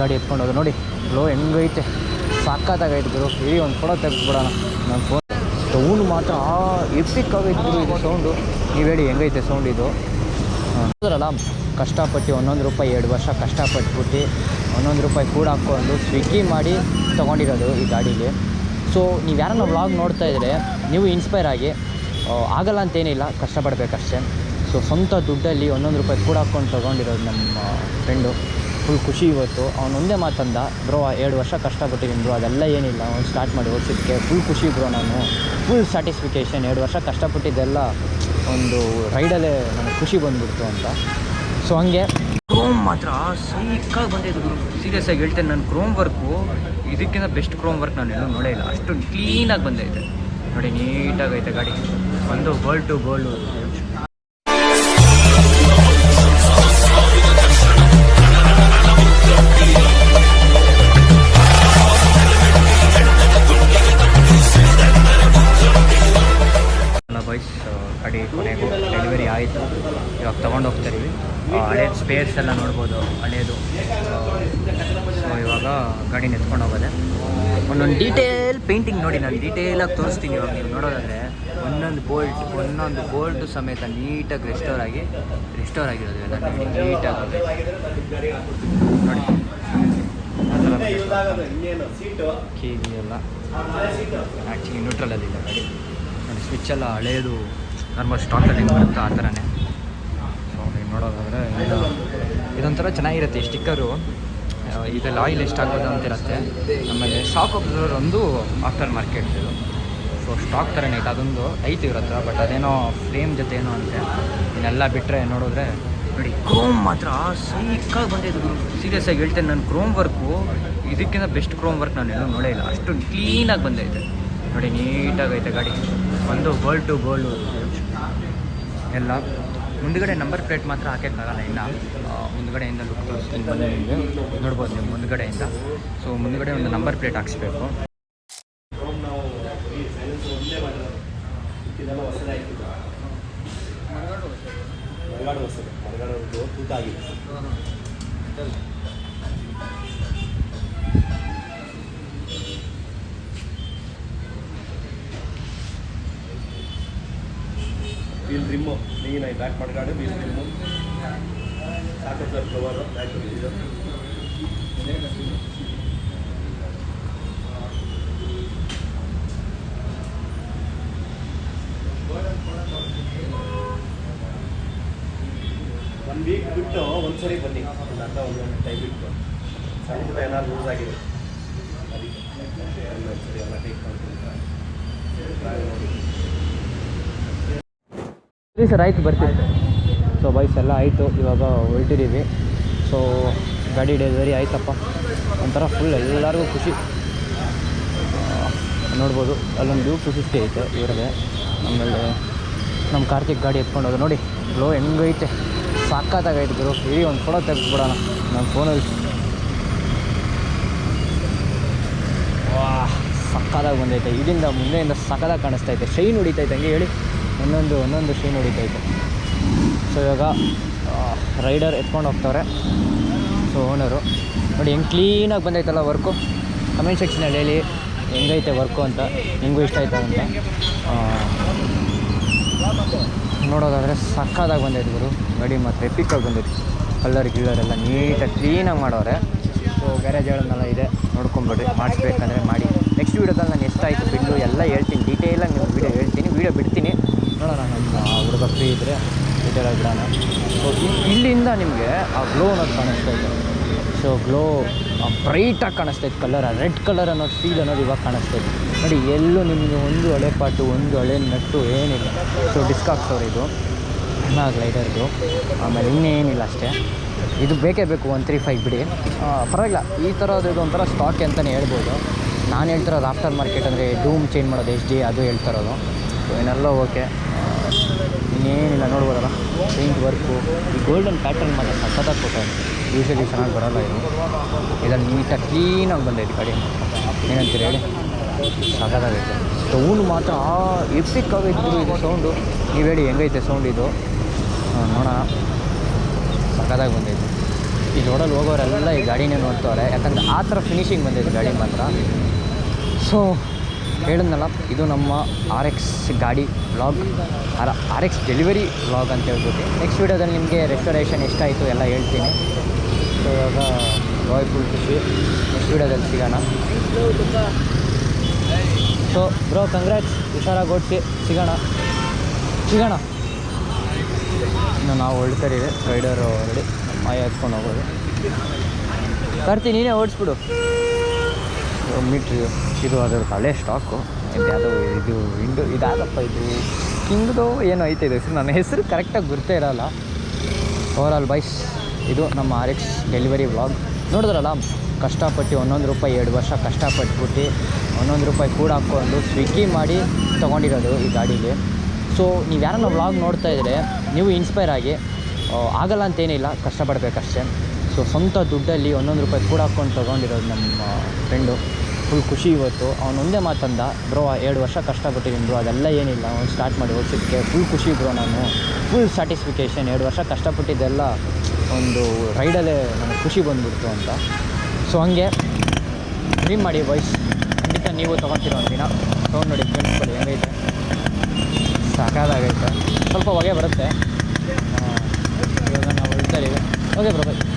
ಗಾಡಿ ಎತ್ಕೊಂಡು ಹೋದ ನೋಡಿ ಗ್ಲೋ ಹೆಂಗೈತೆ. ಸಾಕಾತಾಗೈತೆ ಗುರು. ಹೇಳಿ ಒಂದು ಫೋಟೋ ತೆಗೆದ್ಬಿಡೋಣ. ನನ್ನ ಫೋನ್ ಸೌಂಡ್ ಮಾತ್ರ ಎಪ್ಪಿಕ್ ಆಗೈತೆ ಗುರು ಇದು ಸೌಂಡು ನೀವು ಹೇಳಿ, ಹೆಂಗೈತೆ ಸೌಂಡ್ ಇದು? ಹೌದ್ರಲ್ಲ, ಕಷ್ಟಪಟ್ಟು ಒಂದೊಂದು ರೂಪಾಯಿ, ಎರಡು ವರ್ಷ ಕಷ್ಟಪಟ್ಬಿಟ್ಟು ಒಂದೊಂದು ರೂಪಾಯಿ ಕೂಡ ಹಾಕ್ಕೊಂಡು ಸ್ವಿಗ್ಗಿ ಮಾಡಿ ತೊಗೊಂಡಿರೋದು ಈ ಗಾಡಿಗೆ ಸೊ ನೀವು ಯಾರನ್ನ ವ್ಲಾಗ್ ನೋಡ್ತಾ ಇದ್ದರೆ ನೀವು ಇನ್ಸ್ಪೈರ್ ಆಗಿ ಆಗಲ್ಲ ಅಂತೇನಿಲ್ಲ, ಕಷ್ಟಪಡಬೇಕಷ್ಟೇ. ಸೊ ಸ್ವಂತ ದುಡ್ಡಲ್ಲಿ ಒಂದೊಂದು ರೂಪಾಯಿ ಕೂಡ ಹಾಕ್ಕೊಂಡು ತೊಗೊಂಡಿರೋದು ನಮ್ಮ ಫ್ರೆಂಡು ಫುಲ್ ಖುಷಿ ಇವತ್ತು. ಅವ್ನು ಒಂದೇ ಮಾತಂದ, ಬ್ರೋ ಎರಡು ವರ್ಷ ಕಷ್ಟಪಟ್ಟಿದ್ದೀನಿ ಬ್ರೋ, ಅದೆಲ್ಲ ಏನಿಲ್ಲ. ಅವ್ನು ಸ್ಟಾರ್ಟ್ ಮಾಡಿ ಓಡಿಸಿದ್ದಕ್ಕೆ ಫುಲ್ ಖುಷಿ ಬ್ರೋ ನಾನು. ಫುಲ್ ಸ್ಯಾಟಿಸ್ಫಿಕೇಷನ್ ಎರಡು ವರ್ಷ ಕಷ್ಟಪಟ್ಟಿದ್ದೆಲ್ಲ ಒಂದು ರೈಡಲ್ಲೇ ನನಗೆ ಖುಷಿ ಬಂದ್ಬಿಡ್ತು ಅಂತ. ಸೊ ಹಂಗೆ. ಕ್ರೋಮ್ ಮಾತ್ರ ಸೈಕಾಗಿ ಬಂದಿದ್ದು ಸೀರಿಯಸ್ ಆಗಿ ಹೇಳ್ತೇನೆ ನಾನು ಕ್ರೋಮ್ ವರ್ಕು ಇದಕ್ಕಿಂತ ಬೆಸ್ಟ್ ಕ್ರೋಮ್ ವರ್ಕ್ ನಾನು ಎಲ್ಲೂ ನೋಡೇ ಇಲ್ಲ. ಅಷ್ಟು ಕ್ಲೀನಾಗಿ ಬಂದೈತೆ ನೋಡಿ ನೀಟಾಗೈತೆ ಗಾಡಿ. ಒಂದು ಗೋಲ್ಡ್ ಟು ಗೋಲ್ಡ್ ಸ್ಪೇರ್ಸ್ ಎಲ್ಲ ನೋಡ್ಬೋದು ಹಳೆಯದು ಸೊ ಇವಾಗ ಗಾಡಿ ನೆತ್ಕೊಂಡು ಹೋಗೋದೆ. ಒಂದೊಂದು ಡೀಟೇಲ್ ಪೇಂಟಿಂಗ್ ನೋಡಿ, ನಾನು ಡೀಟೇಲಾಗಿ ತೋರಿಸ್ತೀನಿ ಇವಾಗ ನೀವು ನೋಡೋದಾದರೆ. ಒಂದೊಂದು ಬೋಲ್ಟ್ ಒಂದೊಂದು ಬೋಲ್ಟು ಸಮೇತ ನೀಟಾಗಿ ರೆಸ್ಟೋರ್ ಆಗಿ ರೆಸ್ಟೋರ್ ಆಗಿರೋದು ಎಲ್ಲ ನೀಟಾಗಿ. ನೋಡಿ. ಆ ಥರ ಬಂದಿದೆ. ಕೀ ಎಲ್ಲ. ಆ್ಯಕ್ಚುಲಿ ನ್ಯೂಟ್ರಲಲ್ಲಿಲ್ಲ ಗಾಡಿ. ನೋಡಿ ಸ್ವಿಚ್ ಎಲ್ಲ ಹಳೆಯದು ನಾರ್ಮಲ್ ಸ್ಟಾಕಲ್ಲಿ ಬರುತ್ತೋ ಆ ಥರನೇ. ಸೊ ನೋಡೋದಾದರೆ ಇದು ಇದೊಂಥರ ಚೆನ್ನಾಗಿರುತ್ತೆ ಸ್ಟಿಕ್ಕರು. ಇದೆಲ್ಲ ಆಯಿಲ್ ಎಷ್ಟು ಹಾಕೋದು ಅಂತಿರುತ್ತೆ. ಆಮೇಲೆ ಶಾಕ್ ಅಬ್ಸರ್ವರ್ ಒಂದು ಆಫ್ಟರ್ ಮಾರ್ಕೆಟ್ ಇದು. ಸೊ ಸ್ಟಾಕ್ ಥರನೇ ಇದೆ. ಅದೊಂದು ಐತಿ ಇವ್ರ ಬಟ್ ಅದೇನೋ ಫ್ರೇಮ್ ಜೊತೆ ಏನೋ ಅಂತೆ. ಇನ್ನೆಲ್ಲ ಬಿಟ್ಟರೆ ನೋಡಿದ್ರೆ ನೋಡಿ ಕ್ರೋಮ್ ಮಾತ್ರ ಸೈಕಾಗಿ ಬಂದಿದ್ದು ಸೀರಿಯಸ್ ಆಗಿ ಹೇಳ್ತೇನೆ, ನಾನು ಕ್ರೋಮ್ ವರ್ಕು ಇದಕ್ಕಿಂತ ಬೆಸ್ಟ್ ಕ್ರೋಮ್ ವರ್ಕ್ ನಾನು ಎಲ್ಲೂ ನೋಡೇ ಇಲ್ಲ. ಅಷ್ಟು ಕ್ಲೀನಾಗಿ ಬಂದೈತೆ. ನೋಡಿ ನೀಟಾಗೈತೆ ಗಾಡಿ. ಒಂದು ಗೋಲ್ಡ್ ಟು ಗೋಲ್ಡ್ ಎಲ್ಲ ಮುಂದ್ಗಡೆ ನಂಬರ್ ಪ್ಲೇಟ್ ಮಾತ್ರ ಹಾಕೋಕ್ಕಾಗಲ್ಲ ಇನ್ನು ಮುಂದ್ಗಡೆಯಿಂದ ಲುಕ್ ತೋರಿಸ್ತೀನಿ ಬಂದು ನಿಮಗೆ ನೋಡ್ಬೋದು ನೀವು ಮುಂದ್ಗಡೆಯಿಂದ. ಸೊ ಮುಂದ್ಗಡೆ ಒಂದು ನಂಬರ್ ಪ್ಲೇಟ್ ಹಾಕ್ಸ್ಬೇಕು. ಮರಗಾಡು ಹೊಸದು. ಮರಗಾಡು ತೂಕ ವೀಲ್ ರಿಮ್ಮು ಸಾಕು ಸರ್ ಕವರು ಬ್ಯಾಕ್ ಇದು ಒನ್ ವೀಕ್ ಬಿಟ್ಟು ಒಂದ್ಸರಿ ಬನ್ನಿ. ಒಂದು ಅರ್ಧ ಒಂದು ಟೈಮ್ ಬಿಟ್ಟು ಸಣ್ಣದ ಏನಾದ್ರು ಲೂಸ್ ಆಗಿದೆ ಅದಕ್ಕೆ. ಸರಿ ಎಲ್ಲ ಟೇಕ್ ಮಾಡ್ತೀನಿ ಸರಿ ಸರ್ ಆಯಿತು ಬರ್ತೀವಿ. ಸೊ ಬೈಸ್ ಎಲ್ಲ ಆಯಿತು. ಇವಾಗ ಹೊರಟಿದ್ದೀವಿ ಸೊ ಗಾಡಿ ಡೆಲಿವರಿ ಆಯ್ತಪ್ಪ. ಒಂಥರ ಫುಲ್ ಎಲ್ಲರಿಗೂ ಖುಷಿ. ನೋಡ್ಬೋದು. ಅಲ್ಲೊಂದು ಟು ಫಿಫ್ಟಿ ಐತೆ ಇವ್ರಿಗೆ ಆಮೇಲೆ ನಮ್ಮ ಕಾರ್ತಿಕ್ ಗಾಡಿ ಎತ್ಕೊಂಡು ಹೋದ. ನೋಡಿ ಗ್ಲೋ ಹೆಂಗೈತೆ. ಸಾಕಾತಾಗೈತೆ ಗುರು ಈ ಒಂದು ಫೋಟೋ ತೆಗೆದ್ಬಿಡೋಣ. ನನ್ನ ಫೋನಲ್ಲಿ ವಾ ಸಕ್ಕದಾಗಿ ಬಂದೈತೆ. ಇಲ್ಲಿಂದ ಮುಂದೆಯಿಂದ ಕಾಣಿಸ್ತಾ ಕಾಣಿಸ್ತೈತೆ ಶೈನ್ ಹೊಡಿತೈತೆ, ಹಂಗೆ ಹೇಳಿ. ಒಂದೊಂದು ಒಂದೊಂದು ಶೈನ್ ಹೊಡಿತೈತೆ. ಸೊ ಇವಾಗ ರೈಡರ್ ಎತ್ಕೊಂಡು ಹೋಗ್ತವ್ರೆ. ಸೊ ಓನರು ನೋಡಿ, ಹೆಂಗೆ ಕ್ಲೀನಾಗಿ ಬಂದೈತಲ್ಲ ವರ್ಕು ಕಮೆಂಟ್ ಸೆಕ್ಷನಲ್ಲಿ ಹೇಳಿ, ಹೆಂಗೈತೆ ವರ್ಕು ಅಂತ. ಹೆಂಗೂ ಇಷ್ಟ ಆಯ್ತಾ ಅಂತ. ನೋಡೋದಾದರೆ ಸಕ್ಕದಾಗಿ ಬಂದೈತೆ ಗುರು. ಗಡಿ ಮತ್ತು ಎಪಿಕ್ಕಾಗಿ ಬಂದೈತೆ. ಕಲ್ಲರ್, ಗಿಲ್ಲರ್ ಎಲ್ಲ ನೀಟಾಗಿ ಕ್ಲೀನಾಗಿ ಮಾಡೋರೆ ಸೊ ಗ್ಯಾರೇಜ್ಗಳನ್ನೆಲ್ಲ ಇದೆ. ನೋಡ್ಕೊಂಬಿಡ್ರಿ. ಮಾಡಿಸ್ಬೇಕಂದ್ರೆ ಮಾಡಿ. ನೆಕ್ಸ್ಟ್ ವೀಡಿಯೋದಲ್ಲಿ ನಾನು ಎಷ್ಟಾಯಿತು ಬಿಲ್ಲು ಎಲ್ಲ ಹೇಳ್ತೀನಿ. ಡೀಟೇಲಾಗಿ ನೀವು ವೀಡಿಯೋ ಹೇಳ್ತೀನಿ. ವೀಡಿಯೋ ಬಿಡ್ತೀನಿ. ನೋಡೋಣ, ನಮ್ಮ ಹುಡುಗ ಫ್ರೀ ಇದ್ದರೆ ಡೀಟೇಲಾಗಿ ಬಿಡೋಣ. ಸೊ ಇಲ್ಲಿಂದ ನಿಮಗೆ ಆ ಗ್ಲೋ ಅನ್ನೋದು ಕಾಣಿಸ್ತಾ ಇದೆ. ಸೊ ಗ್ಲೋ ಬ್ರೈಟಾಗಿ ಇತ್ತು ಕಲರ್ ರೆಡ್ ಕಲರ್ ಅನ್ನೋದು ಫೀಲ್ ಅನ್ನೋದು ಇವಾಗ ಕಾಣಿಸ್ತೈತೆ ನೋಡಿ, ಎಲ್ಲೂ ನಿಮಗೆ ಒಂದು ಹಳೆ ಪಾಟು, ಒಂದು ಹಳೆ ನಟ್ಟು ಏನಿಲ್ಲ. ಸೊ ಡಿಸ್ಕ್ ಹಾಕ್ಸೋರು ಇದು. ಗ್ಲೈಡರ್ದು ಆಮೇಲೆ ಇನ್ನೇನಿಲ್ಲ ಅಷ್ಟೇ. ಇದು ಬೇಕೇ ಬೇಕು ಒನ್ ತ್ರೀ ಫೈವ್ ಬಿಡಿ. ಪರವಾಗಿಲ್ಲ. ಈ ಥರದ್ದು ಇದು ಒಂಥರ ಸ್ಟಾಕ್ ಅಂತಲೇ ಹೇಳ್ಬೋದು. ನಾನು ಹೇಳ್ತಿರೋದು ಆಫ್ಟರ್ ಮಾರ್ಕೆಟ್ ಅಂದರೆ ಡೂಮ್ ಚೇಂಜ್ ಮಾಡೋದು ಎಷ್ಟು ಅದು ಹೇಳ್ತಿರೋದು. ಸೊ ಏನೆಲ್ಲ ಓಕೆ ವರ್ಕು, ಈ ಗೋಲ್ಡನ್ ಪ್ಯಾಟರ್ನ್ ಮಾತ್ರ ಸಖತ್ತಾಗಿ ಕೊಟ್ಟೆ ಯೂಶಲಿ ಚೆನ್ನಾಗಿ ಬರೋಲ್ಲ ಇದು. ಇದರಲ್ಲಿ ನೀಟಾಗಿ ಕ್ಲೀನಾಗಿ ಬಂದೈತೆ ಕಡೆ. ಏನಂತೀರಿ ಹೇಳಿ? ಸಖತ್ತಾಗೈತೆ ಸೌಂಡ್ ಮಾತ್ರ, ಆ ಆಗೈತೆ ಇದು ಸೌಂಡು ನೀವು ಹೇಳಿ, ಹೆಂಗೈತೆ ಸೌಂಡ್ ಇದು? ನೋಡೋಣ. ಸಖತ್ತಾಗಿ ಬಂದೈತೆ ಈ ರೋಡಲ್ಲಿ ಹೋಗೋರೆಲ್ಲ ಈ ಗಾಡಿನೇ ನೋಡ್ತವ್ರೆ. ಯಾಕಂದ್ರೆ ಆ ಥರ ಫಿನಿಶಿಂಗ್ ಬಂದೈತೆ ಗಾಡಿ ಮಾತ್ರ. ಸೊ ಹೇಳಿದ್ನಲ್ಲ, ಇದು ನಮ್ಮ ಆರ್ ಎಕ್ಸ್ ಗಾಡಿ vlog R R X delivery vlog ಅಂತ ಹೇಳ್ಬಿಟ್ಟು. ನೆಕ್ಸ್ಟ್ ವೀಡಿಯೋದಲ್ಲಿ ನಿಮಗೆ ರೆಸ್ಟೋರೇಷನ್ ಎಷ್ಟಾಯಿತು ಎಲ್ಲ ಹೇಳ್ತೀನಿ. ಸೊ ಇವಾಗ ರಾಯ್ ಫುಲ್ ಖುಷಿ. ನೆಕ್ಸ್ಟ್ ವೀಡಿಯೋದಲ್ಲಿ ಸಿಗೋಣ. ಸೊ ಬ್ರೋ ಕಂಗ್ರ್ಯಾಟ್ಸ್ ಹುಷಾರಾಗಿ ಓಡಿಸಿ. ಸಿಗೋಣ. ಸಿಗೋಣ. ಇನ್ನು ನಾವು ಹೊಳ್ತಾರಿದೆ ರೈಡರು ಹೊರಡಿ ಮಾಯ ಹಾಕ್ಕೊಂಡು ಹೋಗೋದು. ಬರ್ತೀನಿ, ನೀನೇ ಓಡಿಸ್ಬಿಡು. ಮೀಟ್ರ್ ಇದು ಅದ್ರದ್ದು ಹಳೆ ಸ್ಟಾಕು ಯಾವುದೋ ಇದು ಇಂಡು ಇದಾಗಪ್ಪ ಇದು? ಕಿಂಗ್ದು ಏನೋ ಐತೆ ಇದು ಹೆಸರು. ನನ್ನ ಹೆಸರು ಕರೆಕ್ಟಾಗಿ ಗುರ್ತೇ ಇರೋಲ್ಲ. ಆಲ್ ಬೈಸ್ ಇದು ನಮ್ಮ ಆರ್ ಎಕ್ಸ್ ಡೆಲಿವರಿ ವ್ಲಾಗ್ ನೋಡಿದ್ರಲ್ಲ, ಕಷ್ಟಪಟ್ಟು ಒಂದೊಂದು ರೂಪಾಯಿ ಎರಡು ವರ್ಷ ಕಷ್ಟಪಟ್ಬಿಟ್ಟು ಒಂದೊಂದು ರೂಪಾಯಿ ಕೂಡ ಹಾಕ್ಕೊಂಡು ಸ್ವಿಗ್ಗಿ ಮಾಡಿ ತೊಗೊಂಡಿರೋದು ಈ ಗಾಡೀಲಿ ಸೊ ನೀವು ಯಾರನ್ನ ವ್ಲಾಗ್ ನೋಡ್ತಾ ಇದ್ದರೆ ನೀವು ಇನ್ಸ್ಪೈರ್ ಆಗಿ ಆಗಲ್ಲ ಅಂತೇನಿಲ್ಲ, ಕಷ್ಟಪಡಬೇಕಷ್ಟೇ. ಸೊ ಸ್ವಂತ ದುಡ್ಡಲ್ಲಿ ಒಂದೊಂದು ರೂಪಾಯಿ ಕೂಡ ಹಾಕ್ಕೊಂಡು ತೊಗೊಂಡಿರೋದು ನಮ್ಮ ಫ್ರೆಂಡು ಫುಲ್ ಖುಷಿ ಇವತ್ತು. ಅವನು ಒಂದೇ ಮಾತಂದ, ಬ್ರೋ ಎರಡು ವರ್ಷ ಕಷ್ಟಪಟ್ಟಿದ್ದೀನಿ ಬ್ರೋ, ಅದೆಲ್ಲ ಏನಿಲ್ಲ. ಅವ್ನು ಸ್ಟಾರ್ಟ್ ಮಾಡಿ ಓಡಿಸಿದ್ದಕ್ಕೆ ಫುಲ್ ಖುಷಿ ಬ್ರೋ ನಾನು. ಫುಲ್ ಸ್ಯಾಟಿಸ್ಫಿಕೇಷನ್ ಎರಡು ವರ್ಷ ಕಷ್ಟಪಟ್ಟಿದ್ದೆಲ್ಲ ಒಂದು ರೈಡಲ್ಲೇ ನನಗೆ ಖುಷಿ ಬಂದ್ಬಿಡ್ತು ಅಂತ. ಸೊ ಹಂಗೆ ಡ್ರೀಮ್ ಮಾಡಿ ವಾಯ್ಸ್ ಖಂಡಿತ ನೀವು ತೊಗೊತೀರೋ ದಿನ. ತೊಗೊಂಡು ನೋಡಿ ಫ್ರೆಂಡ್ಸ್ಗಳು ಹೆಂಗೈತೆ? ಸಾಕಾದಾಗೈತೆ ಸ್ವಲ್ಪ ಹೊಗೆ ಬರುತ್ತೆ. ಇವಾಗ ನಾವು ಹೇಳ್ತಾ ಇದ್ದೀವಿ ಓಕೆ ಬ್ರೋ